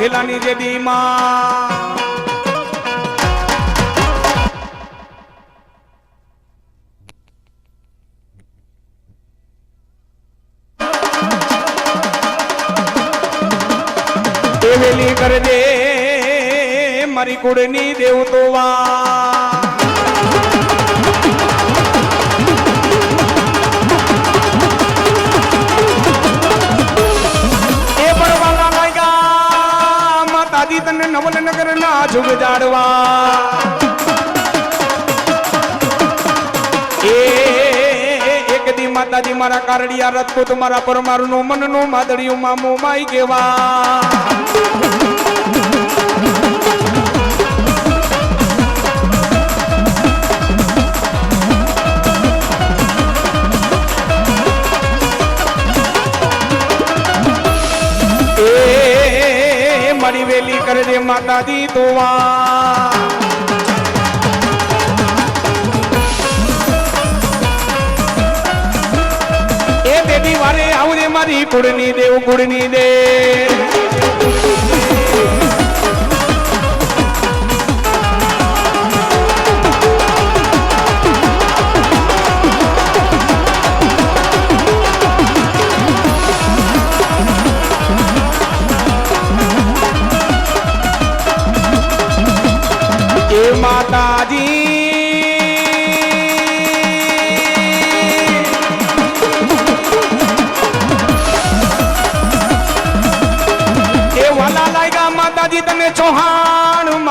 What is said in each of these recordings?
વાઘેલાની દેદી માં દેવેલી કર દે મારી કુળની દેવ તો વા માતાજી તને નવલનગર ના જુગ જાડવા. એ, એક દી માતાજી મારા કારડિયા રજપૂત મારા મનનું માદડિયું મામું માઈ કેવા મારી માતા દી તુવા એ દેવી વારે આવજે મારી કુળની દેવ કુળની દે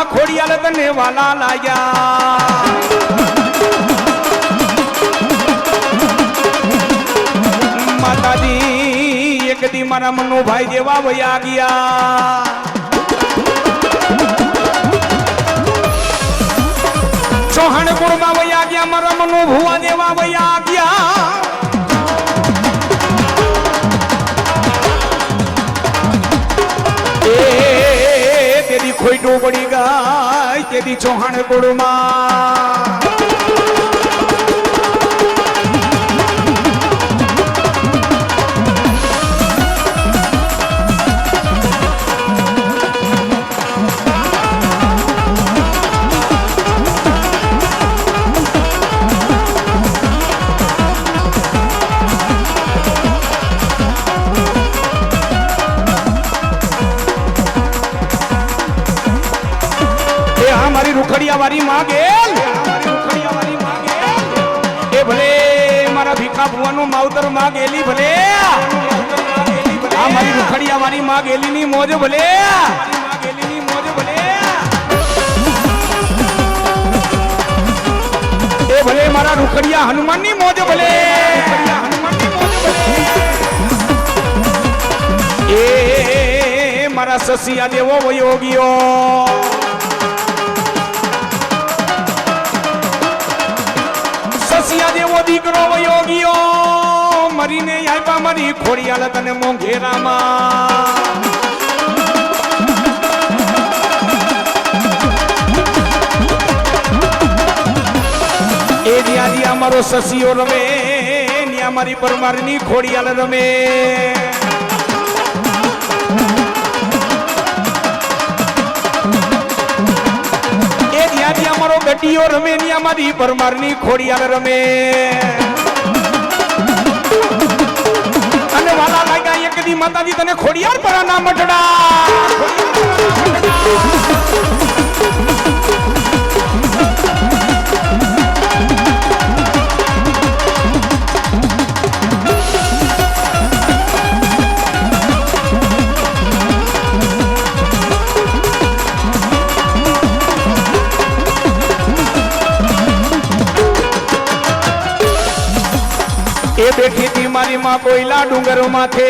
માં ખોડિયાલ તને વાલા લાગ્યા માતાજી, એક દી મારા મનનો ભાઈ જેવા વયા ગયા. ચૌહાણ કુળમાં વયા ગયા, મારા મનનો ભુવા દેવા વયા ગયા. એ તેદી ખોઈટું પડી ગાય તેદી ચૌહાણ કુળમાં વાળી માં એ ભલે મારા ભીખા ભુવાનું માવતરમાં ગેલી ભલે. આ મારી રૂખડિયા વાળી માં ગેલી ની મોજ ભલે. એ ભલે મારા રૂખડિયા હનુમાનની મોજ ભલે. એ મારા સસિયા દેવો વયોગીઓ. સસિયા દેવો દીકરો યોગીઓ, મરીને આપ્યા મરી ખોડિયાલ તને મોંઘેરામાં. એ જ્યાં જ્યાં મારો સસિયો રમે, ત્યાં મારી પરમારની ખોડિયાલ રમે. ગટીયો રમે ત્યાં મારી પરમારની ખોડિયાલ રમે. અને વાલા લાગ્યા એક દી માતાજી તને ખોડિયાર પર ના મટડા મારી માં કોયલા ડુંગરો માથે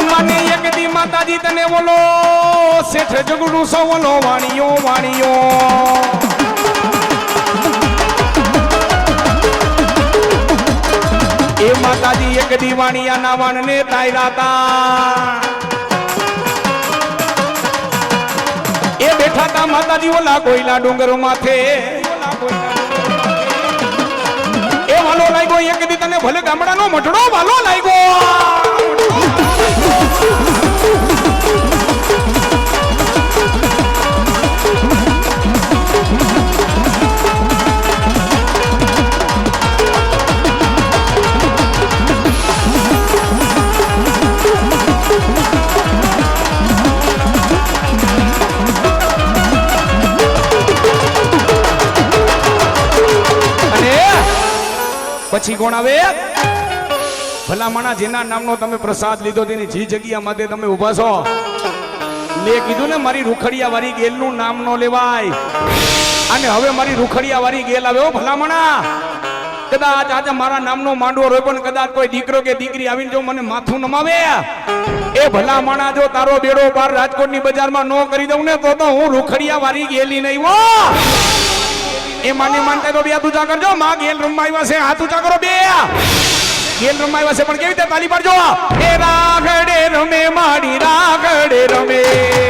મને એક દી માતાજી તને બોલો શેઠ જગડું સવલો વાણીઓ વાણીયો એ માતાજી એક દીવાણીયા ના વાણ ને તાયરા એ બેઠા તા માતાજી ઓલા કોઈલા ડુંગર માથે એ વાલો લાગ્યો. એક દી તને ભલે ગામડાનો મટડો વાલો લાગ્યો. પછી કોણ આવે? ભલામણા જેના નામનો તમે પ્રસાદ લીધો તેની જે જગ્યા માટે તમે ઊભા છો. મેં કીધું ને, મારી રૂખડિયા વાળી ગેલનું નામ નો લેવાય. અને હવે મારી રૂખડિયા વાળી ગેલ આવે ઓ ભલામણા. કદાચ આજે મારા નામનો માંડવો રહ્યો પણ કદાચ કોઈ દીકરો કે દીકરી આવીને જો મને માથું નમાવે. એ ભલામણા, જો તારો બેડો બાર રાજકોટની બજારમાં નો કરી દઉં ને, તો તો હું રૂખડિયા વાળી ગેલી નહીં એ માની માનતા તો બે હાથ ઊંચા કરજો. માં ગેલ રમવા આવ્યા છે. હાથ ઊંચા કરો બે. ગેલ રમવા આવ્યા છે પણ કેવી રીતે તાલી પાડજો? એ રાગડે રમે, માડી રાગડે રમે.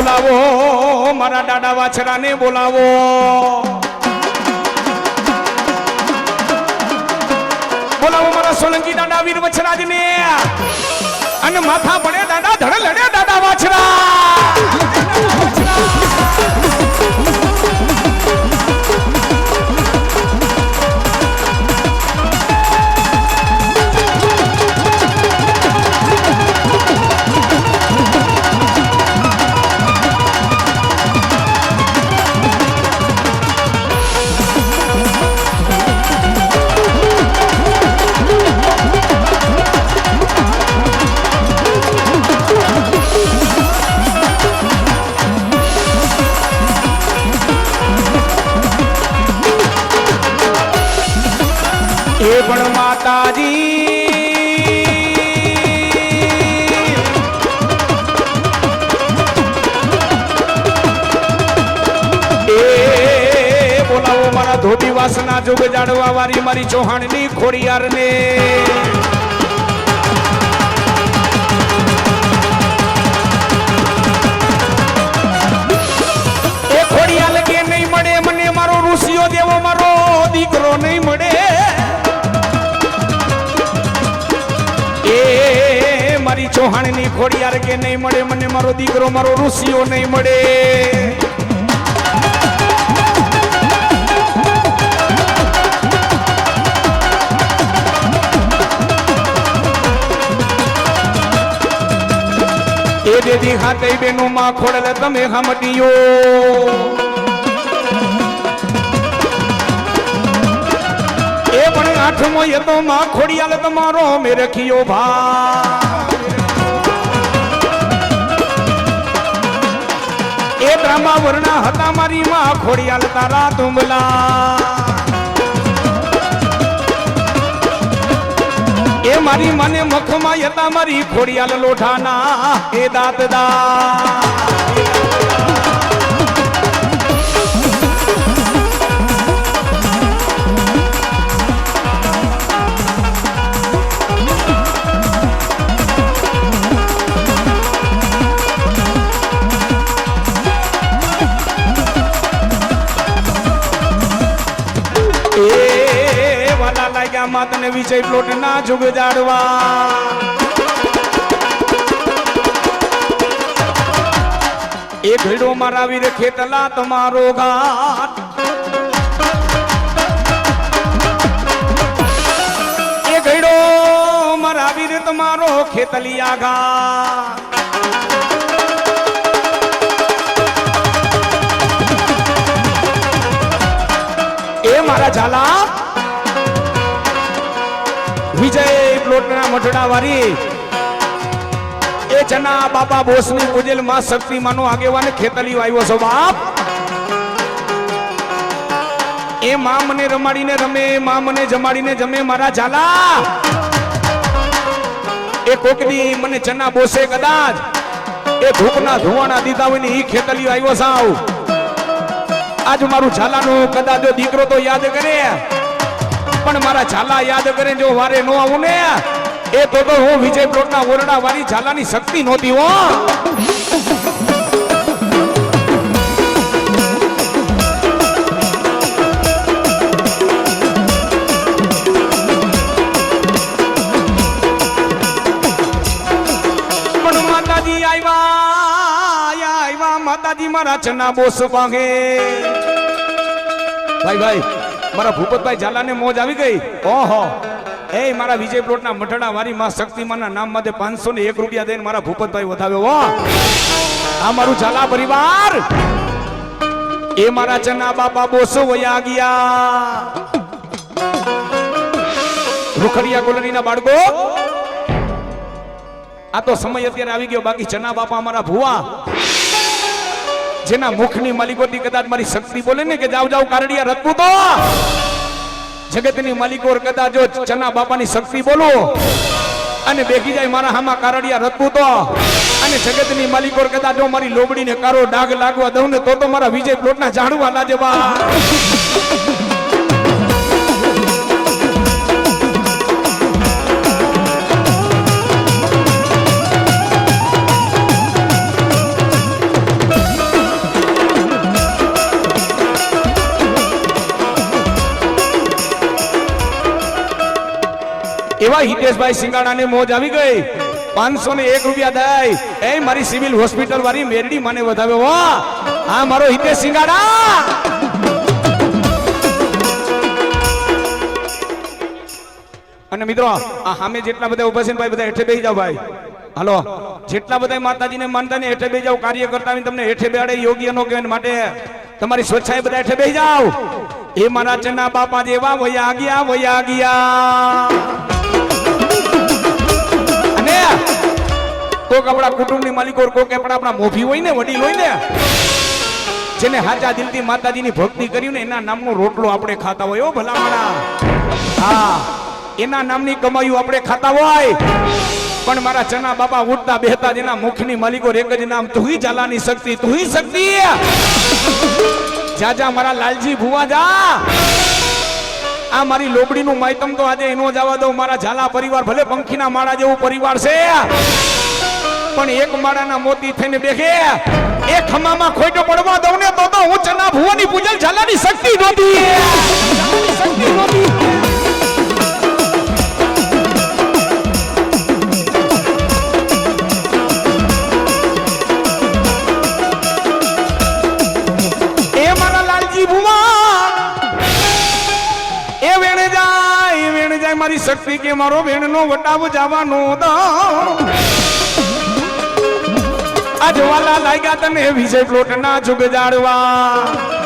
બોલાવો, મારા દાડા વાછડાને બોલાવો. બોલાવો મારા સોલંકી દાડા વીર વછરાજને. અને માથા પડે દાડા ધડ લડે દાડા વાછરા મારા ધોતી વાસના જોગ જાડવા વાળી મારી ચૌહાણની ખોડિયારને. એ ખોડિયાર કે નહીં મળે, મને મારો ઋષિયો દેવો, મારો દીકરો નહીં મળે. એ મારી ચૌહાણની ખોડિયાર કે નહીં મળે, મને મારો દીકરો, મારો ઋષિયો નહીં મળે. દેદી હાથે બેનું માં ખોડલ તમે હમટીયો એ પણ આઠમો એ તો માં ખોડિયાલ તમારો મે રખિયો ભા એ ત્રાંબા વર્ણા હતા મારી માં ખોડિયાલ તારા તુંબલા. એ મારી મને મખમાં યતા મારી ખોડિયાલ લોઠાના એ દાતદા. વાલા ને વિજય પ્લોટ ના જુગ જાડવા. એ ભીડો મારા વીર ખેતલા તમારો ઘાટ. એ ગઈડો મારા વીર તમારો ખેતલિયા એ મારા ઝાલા મઠડા વાળી એ જના બાપા બોસની પૂજેલમાં શક્તિ માનો આગેવાન ખેતલી આવ્યો છો બાપ. એ માં મને રમાડીને રમે માં મને જમાડીને જમે મારા ઝાલા. એ કોકડી મને ચના બોસે કદાચ એ ધૂપના ધુવાણા દીધા હોય ને એ ખેતલી આવ્યો સાવ. આજ મારું ઝાલાનું કદાચ દીકરો તો યાદ કરે. પણ મારા ઝાલા યાદ કરે જો વારે નો આવું ને. એ તો તો હું વિજય પ્લોટના ઓરડા વાળી ઝાલાની શક્તિ નહોતી હો. માતાજી મારા ચના બોસ વાગે ભાઈ ભાઈ મારા ભૂપતભાઈ ઝાલાને મોજ આવી ગઈ? ઓહો. એ મારા વિજય પ્લોટના મઠડા, મારી માં શક્તિમાના નામ માટે પાંચસો ને એક રૂપિયા દઈને મારા ભૂપતભાઈ વધાવ્યો આ મારું ઝાલા પરિવાર. એ મારા ચના બાપા બોસો વયા ગયા. રૂખડિયા કોલોનીના બાળકો. આ તો સમય અત્યારે આવી ગયો, બાકી ચના બાપા અમારા ભુવા. જેના મુખની માલિકોની કદાચ મારી શક્તિ બોલે ને કે જાવ જાવ કારડિયા રતવું તો. જગતની માલિકો કદાચ જો ચના બાપાની શક્તિ બોલો, અને બેસી જાય મારા હામાં કારડિયા રતપૂતો અને જગતની માલિકો કદાચ જો મારી લોબડીને કારો ડાઘ લાગવા દઉં ને તો તો મારા વિજય પ્લોટના ઝાડવા લાજે એવા હિતેશભાઈ સિંગાડાને મોજ આવી ગઈ. પાંચસો ને એક રૂપિયા દાય એ મારી સિવિલ હોસ્પિટલ વાળી મેરડી મને વધાવ્યો. વાહ! હા મારો હિતેશ સિંગાડા! અને મિત્રો, આ સામે જેટલા બધા ઊભા છે ભાઈ, બધા હેઠે બેસી જાઓ ભાઈ. હાલો. જેટલા બધા માતાજીને માનતા ને હેઠે બેસી જાઓ, કાર્ય કરતા તમને હેઠે બેડે યોગ્ય નો કહેવાય માટે. તમારી સ્વચ્છાએ બધા હેઠે બેસી જાઓ. એ મારા ચના બાપા જેવા વયા ગયા વયા ગયા. કોક આપણા કુટુંબની માલિકો કોક આપણા આપણા મોભી હોય ને, વડીલ હોય ને, જેને હાચા દિલથી માતાજીની ભક્તિ કરી ને, એના નામનો રોટલો આપણે ખાતા હોય ઓ ભલામણા. હા, એના નામની કમાયું આપણે ખાતા હોય. પણ મારા ચના બાપા ઉઠતા બેહતા જેના મુખની માલિકો એક જ નામ, તુહી ઝાલાની શક્તિ, તુહી શક્તિ. જા મારા લાલજી ભુવા, જા. આ મારી લોબડીનું માયતમ તો આજે એનો જવા દઉં, મારા ઝાલા પરિવાર ભલે પંખીના માળા જેવું પરિવાર છે. પણ એક માળાના મોતી થઈને બેઠે એ ખમામાં ખોટો પડવા દઉં ને તો તો હું ચના ભુવાની પૂજલ ઝાલાની શક્તિ નહોતી. મારી શક્તિ કે મારો વેણનો વટાવ જવાનો દો આ જોવાલા લાગ્યા તમે વિજય પ્લોટ ના જુગ જાડવા